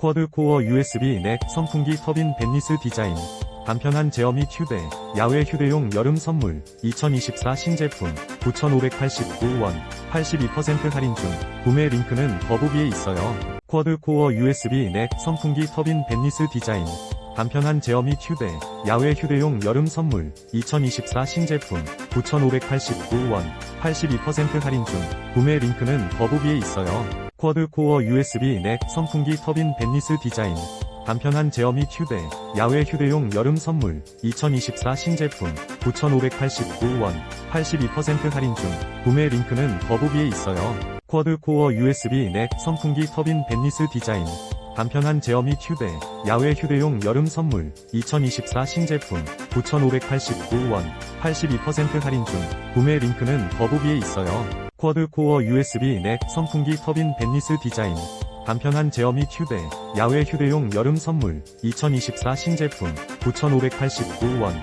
쿼드코어 USB 넥 선풍기 터빈 벤니스 디자인 간편한 제어 및 휴대, 야외 휴대용 여름 선물 2024 신제품 9,589원 82% 할인 중 구매 링크는 더보기에 있어요. 쿼드코어 USB 넥 선풍기 터빈 벤니스 디자인 간편한 제어 및 휴대, 야외 휴대용 여름 선물 2024 신제품 9,589원 82% 할인 중 구매 링크는 더보기에 있어요. 쿼드코어 USB 넥 선풍기 터빈 벤니스 디자인 간편한 제어 및 휴대, 야외 휴대용 여름 선물 2024 신제품 9,589원 82% 할인 중 구매 링크는 더보기에 있어요. 쿼드코어 USB 넥 선풍기 터빈 벤니스 디자인 간편한 제어 및 휴대, 야외 휴대용 여름 선물 2024 신제품 9,589원 82% 할인 중 구매 링크는 더보기에 있어요. 쿼드코어 USB 넥 선풍기 터빈 벤니스 디자인 간편한 제어 및 휴대, 야외 휴대용 여름 선물 2024 신제품 9,589원